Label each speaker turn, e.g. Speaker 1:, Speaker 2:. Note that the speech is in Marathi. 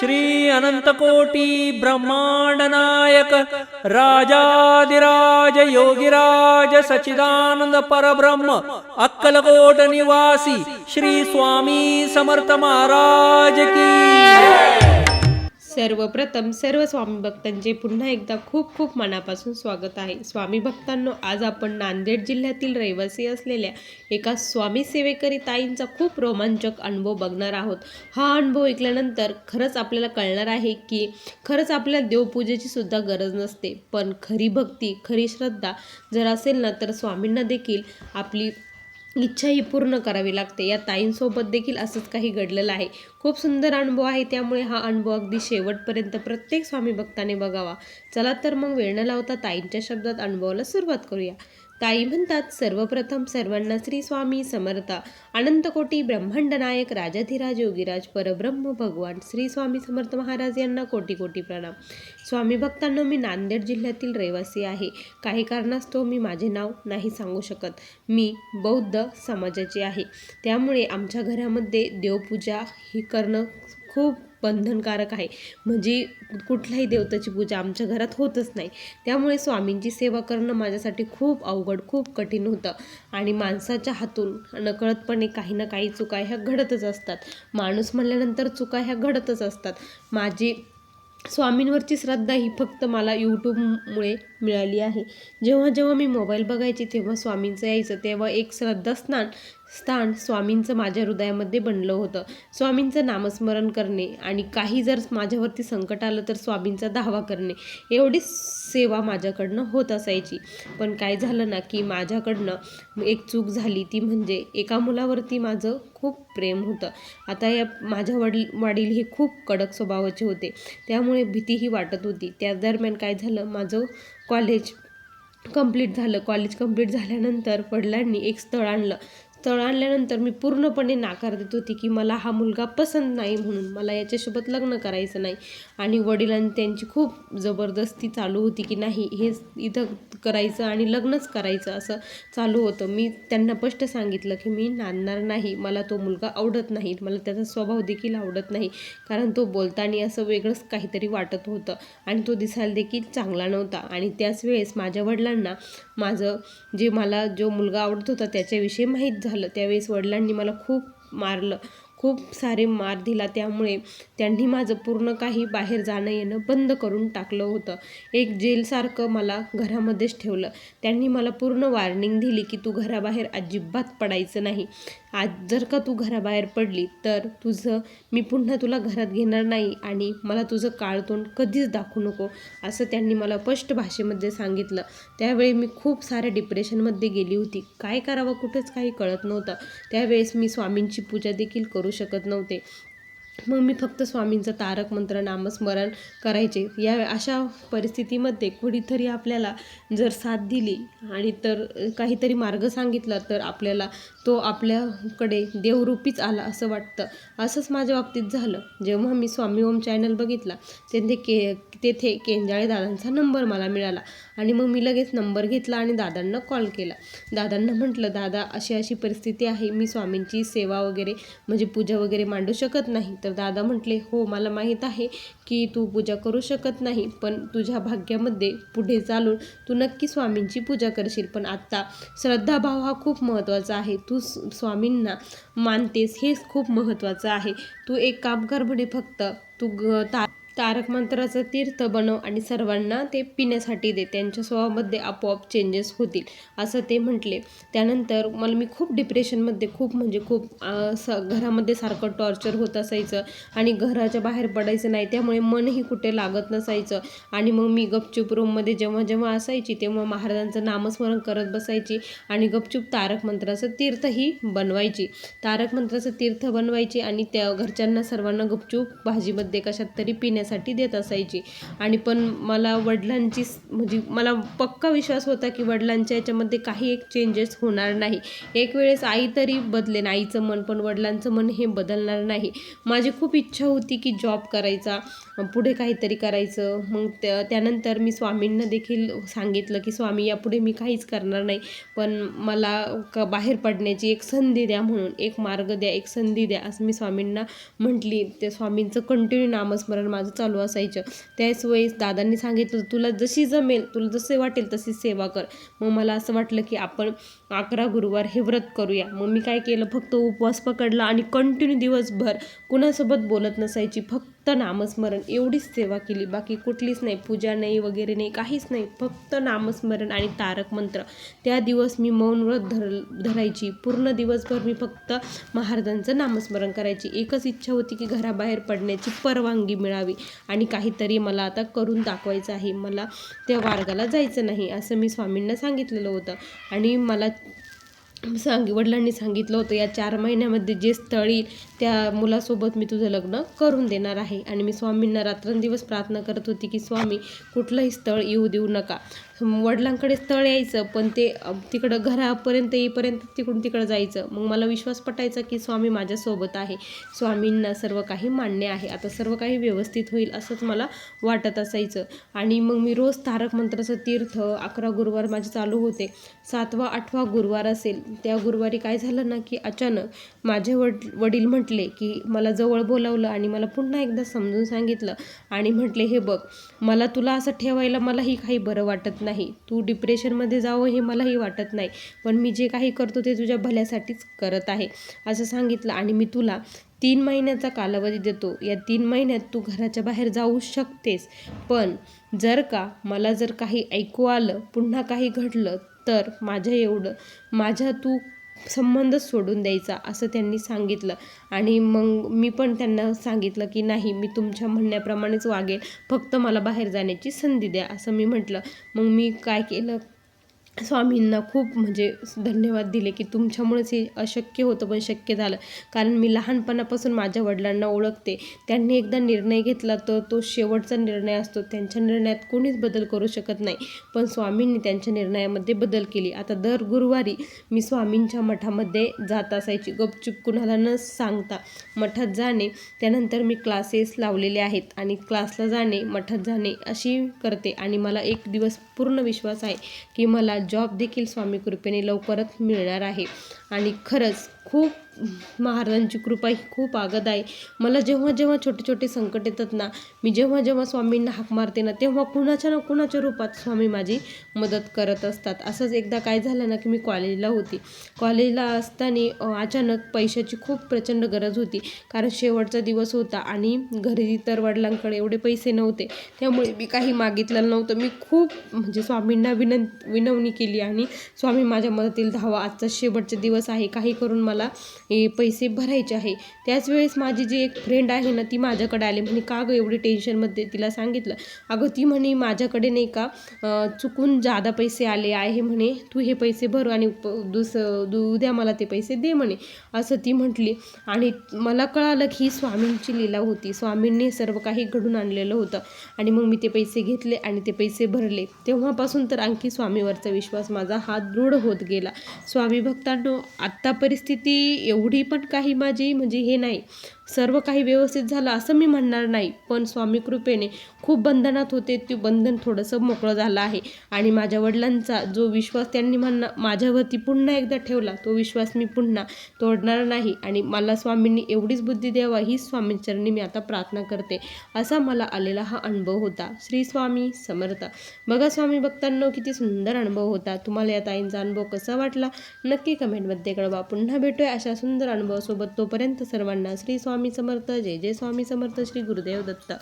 Speaker 1: श्री अनंतकोटी ब्रह्मांड नायक राजाधिराज योगिराज सचिदानंद परब्रह्म अक्कलकोट निवासी श्री स्वामी समर्थ महाराज की
Speaker 2: सर्वप्रथम सर्व स्वामी भक्तांचे पुन्हा एकदा खूप खूप मनापासून स्वागत आहे. स्वामी भक्तांनो आज आपण नांदेड जिल्ह्यातील रहिवासी असलेल्या एका स्वामी सेवेकरी ताईंचा खूप रोमांचक अनुभव बघणार आहोत. हा अनुभव ऐकल्यानंतर खरंच आपल्याला कळणार आहे की खरंच आपल्याला देवपूजेची सुद्धा गरज नसते. पण खरी भक्ती खरी श्रद्धा जर असेल ना तर स्वामींना देखील आपली इच्छा ही पूर्ण करावी लागते. या ताईंसोबत देखील असंच काही घडलेलं आहे. खूप सुंदर अनुभव आहे. त्यामुळे हा अनुभव अगदी शेवटपर्यंत प्रत्येक स्वामी भक्ताने बघावा. चला तर मग वेळ न लावता ताईंच्या शब्दात अनुभवाला सुरुवात करूया. ताई म्हणतात सर्वप्रथम सर्वांना श्री स्वामी समर्थ अनंतकोटी ब्रह्मांड नायक राजाधिराज योगीराज परब्रह्म भगवान श्री स्वामी समर्थ महाराज यांना कोटी कोटी प्रणाम. स्वामी भक्तांना मी नांदेड जिल्ह्यातील रहिवासी आहे. काही कारणास्तव मी माझे नाव नाही सांगू शकत. मी बौद्ध समाजाची आहे. त्यामुळे आमच्या घरामध्ये देवपूजा ही करणं खूप बंधनकारक आहे. म्हणजे कुठल्याही देवताची पूजा आमच्या घरात होतच नाही. त्यामुळे स्वामींची सेवा करणं माझ्यासाठी खूप अवघड खूप कठीण होतं. आणि माणसाच्या हातून नकळतपणे काही ना काही चुका ह्या घडतच असतात. माणूस म्हणल्यानंतर चुका ह्या घडतच असतात. माझी स्वामींवरची श्रद्धा ही फक्त मला यूट्यूबमुळे मिळाली आहे. जेव्हा जेव्हा मी मोबाईल बघायची तेव्हा स्वामींचं यायचं तेव्हा एक श्रद्धास्नान स्थान स्वामींचं माझ्या हृदयामध्ये बनलं होतं. स्वामींचं नामस्मरण करणे आणि काही जर माझ्यावरती संकट आलं तर स्वामींचा धावा करणे एवढीच सेवा माझ्याकडनं होत असायची. पण काय झालं ना की माझ्याकडनं एक चूक झाली ती म्हणजे एका मुलावरती माझं खूप प्रेम होतं. आता या माझ्या वडील वडील हे खूप कडक स्वभावाचे होते. त्यामुळे भीतीही वाटत होती. त्या दरम्यान काय झालं माझं कॉलेज कंप्लीट झालं. कॉलेज कंप्लीट झाल्यानंतर वडिलांनी एक स्थळ आणलं. स्थळ आणल्यानंतर मी पूर्णपणे नाकार देत होती की मला हा मुलगा पसंत नाही म्हणून मला याच्यासोबत लग्न करायचं नाही. आणि वडिलांनी त्यांची खूप जबरदस्ती चालू होती की नाही हेच इथं करायचं आणि लग्नच करायचं असं चालू होतं. मी त्यांना स्पष्ट सांगितलं की मी नांदणार नाही मला तो मुलगा आवडत नाही मला त्याचा स्वभाव देखील आवडत नाही. कारण तो बोलताना असं वेगळंच काहीतरी वाटत होतं आणि तो दिसायला देखील चांगला नव्हता. आणि त्याच वेळेस माझ्या वडिलांना माझं जे मला जो मुलगा आवडत होता त्याच्याविषयी माहीत झालं. झालं. त्यावेळेस वडिलांनी मला खूप मारलं. खूप सारे मार दिला. त्यामुळे त्यांनी माझं पूर्ण काही बाहेर जाणं येणं बंद करून टाकलं होतं. एक जेलसारखं मला घरामध्येच ठेवलं. त्यांनी मला पूर्ण वॉर्निंग दिली की तू घराबाहेर अजिबात पडायचं नाही. आज जर का तू घराबाहेर पडली तर तुझं मी पुन्हा तुला घरात घेणार नाही आणि मला तुझं काळतोंड कधीच दाखवू नको असं त्यांनी मला स्पष्ट भाषेमध्ये सांगितलं. त्यावेळी मी खूप साऱ्या डिप्रेशनमध्ये गेली होती. काय करावं कुठंच काही कळत नव्हतं. त्यावेळेस मी स्वामींची पूजा देखील करू शकत नव्हते. मग मी फक्त स्वामींचं तारक मंत्र नामस्मरण करायचे. या अशा परिस्थितीमध्ये कुणीतरी आपल्याला जर साथ दिली आणि तर काहीतरी मार्ग सांगितला तर आपल्याला तो आपल्याकडे देवरूपीच आला असं वाटतं. असंच माझ्या बाबतीत झालं. जेव्हा मी स्वामी ओम चॅनल बघितला तेथे के तेथे केंजाळे दादांचा नंबर मला मिळाला आणि मग मी लगेच नंबर घेतला आणि दादांना कॉल केला. दादांना म्हटलं दादा अशी अशी परिस्थिती आहे. मी स्वामींची सेवा वगैरे म्हणजे पूजा वगैरे मांडू शकत नाही. तर दादा म्हटले हो मला माहीत आहे की तू पूजा करू शकत नाही पण तुझ्या भाग्यामध्ये पुढे चालून तू नक्की स्वामींची पूजा करशील. पण आत्ता श्रद्धाभाव हा खूप महत्त्वाचा आहे. तू स्वामींना मानतेस हेच खूप महत्त्वाचं आहे. तू एक काम कर म्हणे फक्त तू ग ता तारक मंत्राचं तीर्थ बनव आणि सर्वांना ते पिण्यासाठी दे. त्यांच्या स्वभावामध्ये आपोआप चेंजेस होतील असं ते म्हटले. त्यानंतर मला मी खूप डिप्रेशनमध्ये खूप म्हणजे खूप स घरामध्ये सारखं टॉर्चर होत असायचं आणि घराच्या बाहेर पडायचं नाही. त्यामुळे मनही कुठे लागत नसायचं. आणि मग मी गपचूप रूममध्ये जेव्हा जेव्हा असायची तेव्हा महाराजांचं नामस्मरण करत बसायची आणि गपचूप तारक मंत्राचं तीर्थही बनवायची. तारक मंत्राचं तीर्थ बनवायची आणि त्या घरच्यांना सर्वांना गपचूप भाजीमध्ये कशात तरी पिण्यासाठी करण्यासाठी देत असायची. आणि पण मला वडिलांची म्हणजे मला पक्का विश्वास होता की वडिलांच्या याच्यामध्ये काही एक चेंजेस होणार नाही. एक वेळेस आई तरी बदलेन आईचं मन पण वडिलांचं मन हे बदलणार नाही. माझी खूप इच्छा होती की जॉब करायचा पुढे काहीतरी करायचं. मग त्या त्यानंतर मी स्वामींना देखील सांगितलं की स्वामी यापुढे मी काहीच करणार नाही. पण मला क बाहेर पडण्याची एक संधी द्या म्हणून एक मार्ग द्या एक संधी द्या. असं मी स्वामींना म्हटली. त्या स्वामींचं कंटिन्यू नामस्मरण माझं चालू असायचं. त्याच वेळेस दादांनी सांगितलं तुला जशी जमेल तुला जसे वाटेल तशी सेवा कर. मग मला असं वाटलं की आपण अकरा गुरुवार हे व्रत करूया. मग मी काय केलं? फक्त उपवास पकडला आणि कंटिन्यू दिवसभर कुणासोबत बोलत नसायची. फक्त नामस्मरण. एवढीच सेवा केली. बाकी कुठलीच नाही. पूजा नाही वगैरे नाही काहीच नाही. फक्त नामस्मरण आणि तारक मंत्र. त्या दिवस मी मौन व्रत धर धरायची. पूर्ण दिवसभर मी फक्त महाराजांचं नामस्मरण करायची. एकच इच्छा होती की घराबाहेर पडण्याची परवानगी मिळावी. आणि काहीतरी मला आता करून दाखवायचं आहे. मला त्या मार्गाला जायचं नाही असं मी स्वामींना सांगितलेलं होतं. आणि मला सांग वडिलांनी सांगितलं होतं या चार महिन्यामध्ये जे स्थळ येईल त्या मुलासोबत मी तुझं लग्न करून देणार आहे. आणि मी स्वामींना रात्रंदिवस प्रार्थना करत होती की स्वामी कुठलंही स्थळ येऊ देऊ नका. वडिलांकडे स्थळ यायचं पण ते तिकडं घरापर्यंत येईपर्यंत तिकडून तिकडं जायचं. मग मला विश्वास पटायचा की स्वामी माझ्यासोबत आहे. स्वामींना सर्व काही मान्य आहे. आता सर्व काही व्यवस्थित होईल असंच मला वाटत असायचं. आणि मग मी रोज तारक मंत्राचं तीर्थ अकरा गुरुवार माझे चालू होते. सातवा आठवा गुरुवार असेल. त्या गुरुवारी काय झालं ना की अचानक माझे वड वडील म्हटले की मला जवळ बोलावलं आणि मला पुन्हा एकदा समजून सांगितलं आणि म्हटले हे बघ मला तुला असं ठेवायला मलाही काही बरं वाटत नाही नाही. तू डिप्रेशनमध्ये जावं हे मलाही वाटत नाही. पण मी जे काही करतो ते तुझ्या भल्यासाठीच करत आहे असं सांगितलं. आणि मी तुला तीन महिन्याचा कालावधी देतो. या तीन महिन्यात तू घराच्या बाहेर जाऊ शकतेस. पण जर का मला जर काही ऐकू आलं पुन्हा काही घडलं तर माझ्या एवढं माझ्या तू संबंधच सोडून द्यायचा असं त्यांनी सांगितलं. आणि मग मी पण त्यांना सांगितलं की नाही मी तुमच्या म्हणण्याप्रमाणेच वागेल. फक्त मला बाहेर जाण्याची संधी द्या असं मी म्हटलं. मग मी काय केलं? स्वामींना खूप म्हणजे धन्यवाद दिले की तुमच्यामुळेच हे अशक्य होतं पण शक्य झालं. कारण मी लहानपणापासून माझ्या वडिलांना ओळखते. त्यांनी एकदा निर्णय घेतला तर तो शेवटचा निर्णय असतो. त्यांच्या निर्णयात कोणीच बदल करू शकत नाही. पण स्वामींनी त्यांच्या निर्णयामध्ये बदल केली. आता दर गुरुवारी मी स्वामींच्या मठामध्ये जात असायची. गपचूप कुणाला न सांगता मठात जाणे त्यानंतर मी क्लासेस लावलेले आहेत आणि क्लासला जाणे मठात जाणे अशी करते. आणि मला एक दिवस पूर्ण विश्वास आहे की मला जॉब देखील स्वामी कृपेने लवकरच मिळणार आहे. आणि खरंच खूप महाराजांची कृपा ही खूप आगद आहे. मला जेव्हा जेव्हा छोटे छोटे संकट येतात ना मी जेव्हा जेव्हा स्वामींना हाक मारते ना तेव्हा कुणाच्या ना कुणाच्या रूपात स्वामी माझी मदत करत असतात. असंच एकदा काय झालं ना की मी कॉलेजला होती. कॉलेजला असताना अचानक पैशाची खूप प्रचंड गरज होती. कारण शेवटचा दिवस होता आणि घरी तर वडिलांकडे एवढे पैसे नव्हते. त्यामुळे मी काही मागितलेलं नव्हतं. मी खूप म्हणजे स्वामींना विनं विनवणी केली आणि स्वामी माझ्या मदतीला धावा. आजचा शेवटचा दिवस आहे. काही करून मला हे पैसे भरायचे आहे. त्याच वेळेस माझी जी एक फ्रेंड आहे ना ती माझ्याकडे आली. म्हणे का गं एवढी टेन्शनमध्ये तिला सांगितलं अगं ती म्हणे माझ्याकडे नाही का चुकून जादा पैसे आले आहे म्हणे तू हे पैसे भर आणि दुस दु- उद्या मला ते पैसे दे म्हणे. असं ती म्हटली. आणि मला कळालं की ही स्वामींची लीला होती. स्वामींनी सर्व काही घडून आणलेलं होतं. आणि मग मी ते पैसे घेतले आणि ते पैसे भरले. तेव्हापासून तर आणखी स्वामीवरचा विश्वास माझा हा दृढ होत गेला. स्वामी भक्तांनो आत्ता परिस्थिती एवढी पण काही माझी म्हणजे हे नाही. सर्व काही व्यवस्थित झालं असं मी म्हणणार नाही पण स्वामी कृपेने खूप बंधनात होते ते बंधन थोडंसं मोकळं झालं आहे. आणि माझ्या वडिलांचा जो विश्वास त्यांनी म्हणणं माझ्यावरती पुन्हा एकदा ठेवला तो विश्वास मी पुन्हा तोडणार नाही. आणि मला स्वामींनी एवढीच बुद्धी द्यावा ही स्वामींचरणी मी आता प्रार्थना करते असा मला आलेला हा अनुभव होता. श्री स्वामी समर्थ. बघा स्वामी भक्तांनो किती सुंदर अनुभव होता. तुम्हाला या ताईंचा अनुभव कसा वाटला? नक्की कमेंटमध्ये कळवा. पुन्हा भेटूया अशा सुंदर अनुभवासोबत. तोपर्यंत सर्वांना श्री स्वामी स्वामी समर्थ जय जय स्वामी समर्थ श्री गुरुदेव दत्त.